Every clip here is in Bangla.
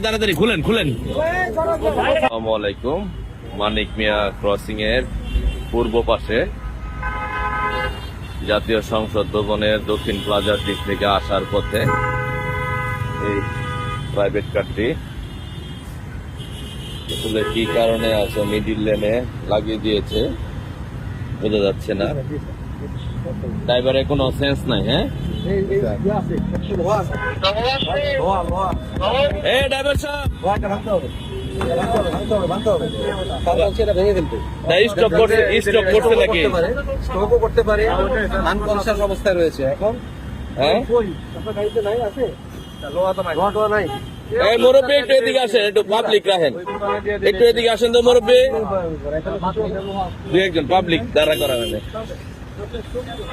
তাড়াতাড়ি খুলেন খুলেন। মানিক মিয়া ক্রসিং এর পূর্ব পাশে জাতীয় সংসদ ভবনের দক্ষিণ প্লাজার দিক থেকে আসার পথে এই প্রাইভেট কারটি আসলে কি কারণে আছে? মিডিল লেনে লাগিয়ে দিয়েছে। বোঝা যাচ্ছে না। ড্রাইভারের কোনো সেন্স নাই হ্যাঁ? এ ড্রাইভার সাহেব! করতে পারে আনকনসিয়াস অবস্থায় রয়েছে। এখন হ্যাঁ? লোহা নাই। এই মুরব্বী একটু এদিকে আসেন একটু পাবলিক রাখেন। একটু এদিকে আসেন তো মুরব্বী। দুই একজন পাবলিক দাঁড়া করা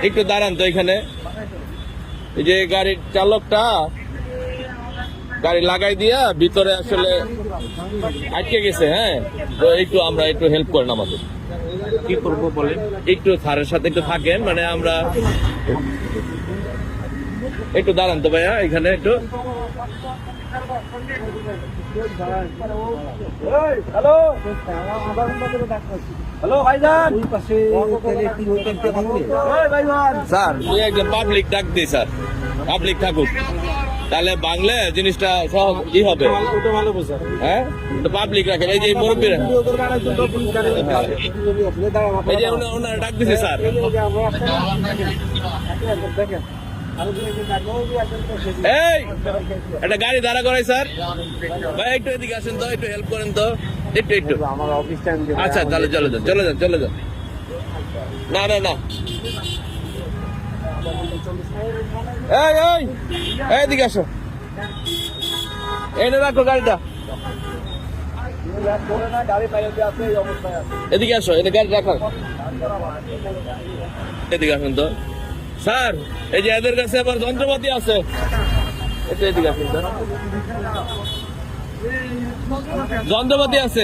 একটু দাঁড়ান তো এখানে। এই যে গাড়ির চালকটা গাড়ি লাগাই দিয়া ভিতরে আসলে আটকে গেছে হ্যাঁ? তো একটু আমরা একটু হেল্প করেন আমাদের। কি করব বলেন? একটু স্যারের সাথে একটু থাকেন মানে আমরা একটু দাঁড়ান তো ভাইয়া এখানে একটু। হ্যালো। হ্যালো ভাইজান। স্যার একজন পাবলিক ডাক দিই স্যার। পাবলিক থাকুক। তাহলে বাংলা জিনিসটা সহজ ই হবে। ওটা ভালো বোঝা হ্যাঁ পাবলিক রাখেন। এই যে মুরব্বীরা। এই যে ওনারা ডাক দিছে স্যার এই, একটা গাড়ি দাঁড়া করাই, স্যার। ভাই, একটু এদিকে আসেন তো, একটু হেল্প করেন তো। একটু একটু। আমার অফিস আচ্ছা তাহলে চলে যান চলে যান চলে, যান। না না না। এই এই এদিকে আসো। এনে রাখো গাড়িটা। এদিকে আসো এনে গাড়ি রাখো। এদিকে আসুন তো। স্যার, এই যে এদের কাছে আবার যন্ত্রপাতি আছে। যন্ত্রপাতি আছে।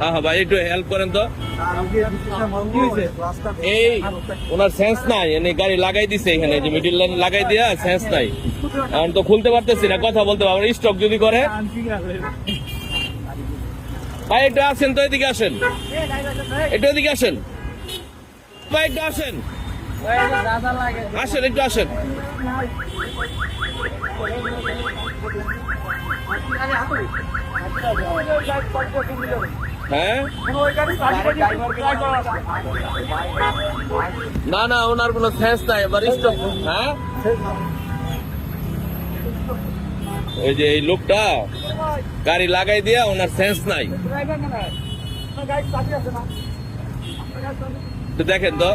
হ্যাঁ হ্যাঁ ভাই, একটু হেল্প করেন তো। এই, ওনার সেন্স নাই গাড়ি লাগাই দিছে এখানে, যে মিডিল লাইন লাগাই দিয়া সেন্স নাই। এখন তো খুলতে পারতেছি না, কথা বলতে পারব স্টক যদি করে। ভাই, একটু আসেন তো, এদিকে আসেন। একটু এদিকে আসেন। ভাই, একটু আসেন। আসেন একটু আসেন। হ্যাঁ? না না ওনার কোনো সেন্স নাই এবার হ্যাঁ? ওই যে এই লোকটা গাড়ি লাগাই দিয়া ওনার সেন্স নাই। তো দেখেন তো।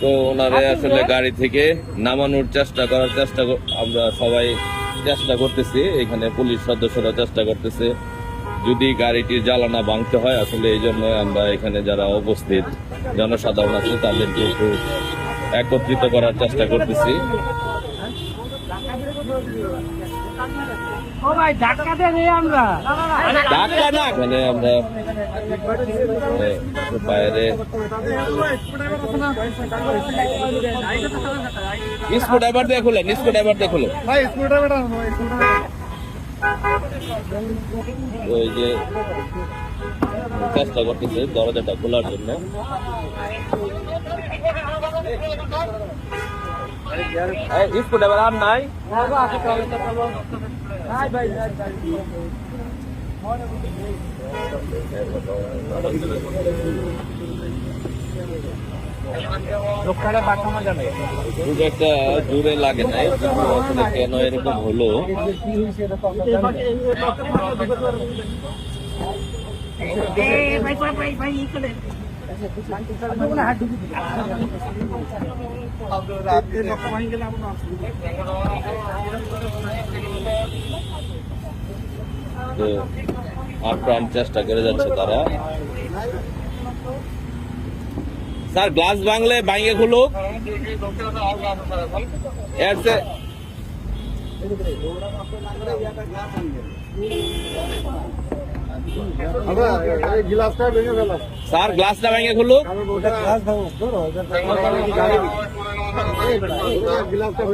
তো ওনারে আসলে গাড়ি থেকে নামানোর চেষ্টা করার চেষ্টা আমরা সবাই চেষ্টা করতেছি এখানে পুলিশ সদস্যরা চেষ্টা করতেছে। যদি গাড়িটির জ্বালানা ভাঙতে হয় আসলে এই জন্য আমরা এখানে যারা উপস্থিত জনসাধারণ আছে তাদেরকে একটু একত্রিত করার চেষ্টা করতেছি। ধাক্কা দেয় আমরা। ধাক্কা না এখানে আমরা বাইরে। স্কু ড্রাইভার দিয়ে খুলেন স্কু ড্রাইভার দিয়ে খুলেন। ভাই ওই যে চেষ্টা করতেছে দরজাটা খোলার জন্য। স্কু ড্রাইভার আর নাই? একটা জোরে লাগে নাই আসলে কেন এরকম হলো? কি হয়েছে এটা তো তো আপ্রাণ চেষ্টা করে যাচ্ছে তারা। স্যার গ্লাস ভাঙলে ভাঙে খুলুক। এর চেয়ে- স্যার গ্লাসটা ভেঙে খুলুক ওটা গ্লাস ভাঙো গ্লাসটা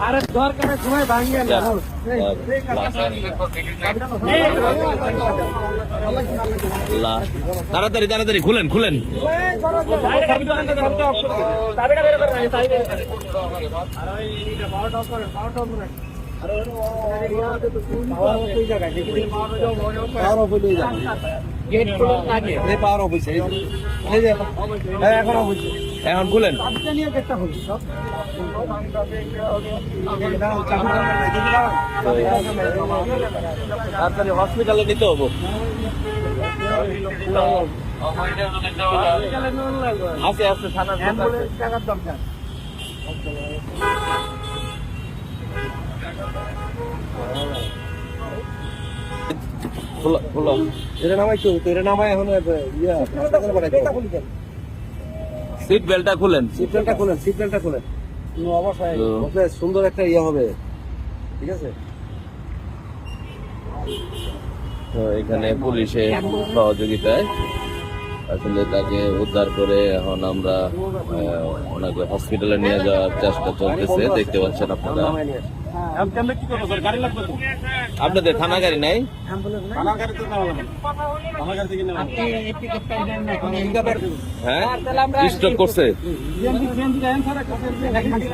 আরে দরকারের সময় ভাঙিয়ে না তাড়াতাড়ি তাড়াতাড়ি খুলেন খুলেন। পাওয়ার অফ হয়ে পাওয়ার এখন অফ হয়েছে এখন খুলেন তাড়াতাড়ি হসপিটালে নিতে হব। আছে আছে টাকার দরকার খুলো খুলো। এটা নামাই তো এটা নামাই এখন ইয়া সিট বেল্টটা খুলেন। সিট বেল্টটা খুলেন সিট বেল্টটা খোলেন। অবশ্যই সুন্দর একটা ইয়ে হবে। ঠিক আছে? তো এখানে পুলিশের সহযোগিতায় আসলে তাকে উদ্ধার করে এখন আমরা আহ, ওনাকে হসপিটালে নিয়ে যাওয়ার চেষ্টা চলতেছে। দেখতে পাচ্ছেন আপনারা। আপনাদের থানা গাড়ি নাই? হ্যাঁ? স্টপ করছে।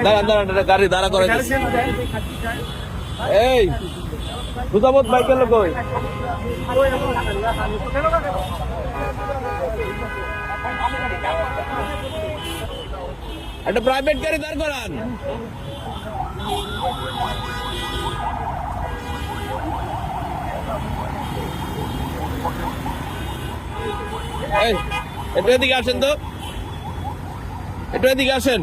দাঁড়ান দাঁড়ান গাড়ি দাঁড়া করে এই সুজাবত বাইকের লোক একটা প্রাইভেট গাড়ি দাঁড় করান। একটু এদিকে আসেন তো। একটু এদিকে আসেন।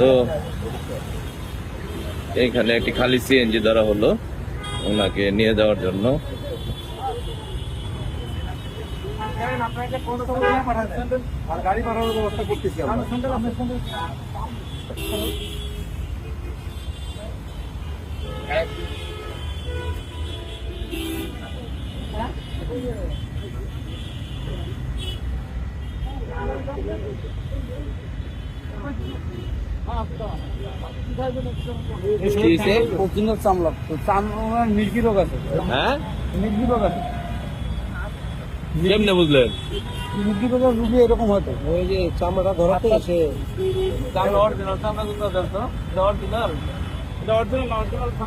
তো, এখানে একটি খালি সিএনজি ধরা হলো, ওনাকে নিয়ে যাওয়ার জন্য। ব্যবস্থা চামড়া চামড়ার মির্গি রোগ আছে। হ্যাঁ? মির্গি রোগ আছে। কেমনে বুঝলেন? মির্গি রোগের রুগী এরকম হতো ওই যে চামড়াটা ধরাতে সে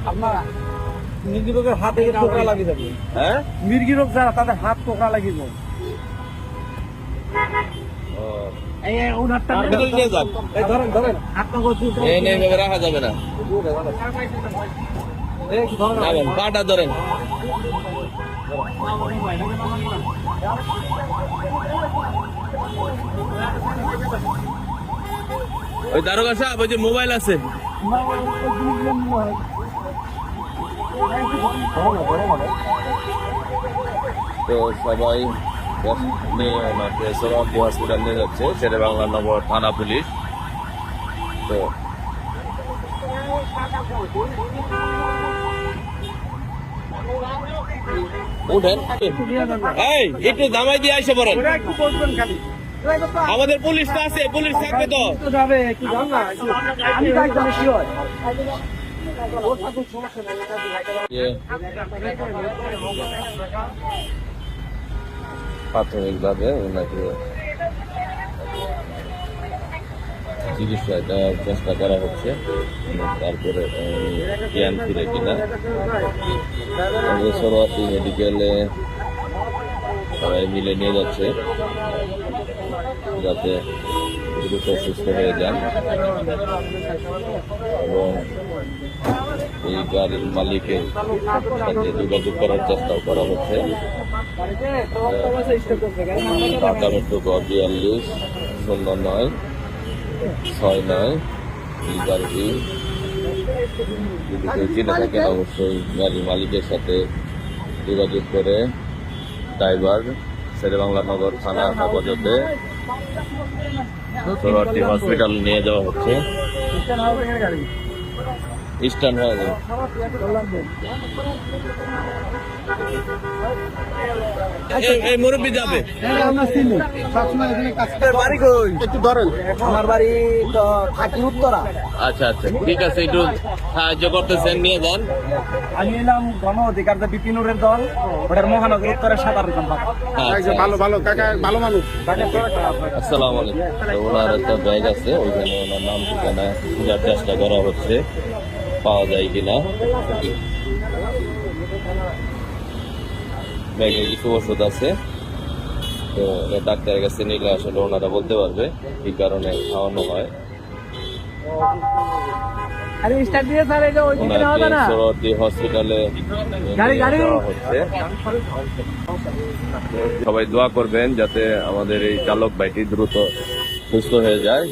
আপনার মির্গি রোগের হাতে টোকরা লাগিয়ে যাবে হ্যাঁ? মির্গি রোগ যারা তাদের হাত টোকরা লাগিয়ে যাবে রাখা যাবে না। পাটা ধরেন। ওই দারোগা সাহেব ওই যে মোবাইল আছে। তো সবাই নিয়ে ওনাকে হসপিটাল নিয়ে যাচ্ছে শেরে বাংলা নগর থানা পুলিশ। তো একটু দামাই দিয়ে আসে আমাদের পুলিশ তো আছে, পুলিশ থাকবে তো। প্রাথমিকভাবে ওনাকে চিকিৎসা দেওয়ার চেষ্টা করা হচ্ছে। তারপরে জ্ঞান ফিরে কিনা। সরোয়াতি মেডিকেলে সবাই মিলে নিয়ে যাচ্ছে। যাতে দ্রুত সুস্থ হয়ে যান। এবং এই গাড়ির মালিকের সাথে যোগাযোগ করার চেষ্টাও করা হচ্ছে। ঢাকা বিয়াল্লিশ, শূন্য নয়, ছয় নয়। এই গাড়িটি যদি কেউ চিনে থাকেন, অবশ্যই গাড়ির মালিকের সাথে যোগাযোগ করে ড্রাইভার শেরে বাংলা নগর থানা, হেফাজতে সোহরাওয়ার্দী হসপিটাল নিয়ে যাওয়া হচ্ছে। ইস্টার্ন হয়ে যাবে এই- এই মুরব্বী যাবে। আমরা চিনি সবসময় এখানে কাজ বাড়ি কই? একটু ধরেন। আমার বাড়ি তো থাকি উত্তরা। আচ্ছা আচ্ছা ঠিক আছে একটু সাহায্য করতেছেন নিয়ে যান। আমি এলাম গণ অধিকার যে বিপিনুরের দল ওটার মহানগর উত্তরের সাধারণ সম্পাদক। আচ্ছা। ভালো ভালো কাকা ভালো মানুষ। আসসালামু আলাইকুম। তো ওনার একটা ব্যাগ আছে ওইখানে ওনার নাম ঠিকানা খোঁজার চেষ্টা করা হচ্ছে পাওয়া যায় কিনা। ব্যাগে কিছু ওষুধ আছে। তো ডাক্তারের কাছে নিলে আসলে ওনারা বলতে পারবে কি কারণে খাওয়ানো হয়। হসপিটালে সবাই দোয়া করবেন যাতে আমাদের এই চালক ভাইটি দ্রুত সুস্থ হয়ে যায়।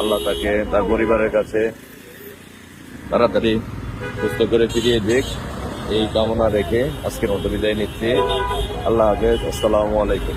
আল্লাহ তাকে তার পরিবারের কাছে তাড়াতাড়ি সুস্থ করে ফিরিয়ে দিক। এই কামনা রেখে আজকের মতো বিদায় নিচ্ছি। আল্লাহ হাফেজ। আসসালামু আলাইকুম।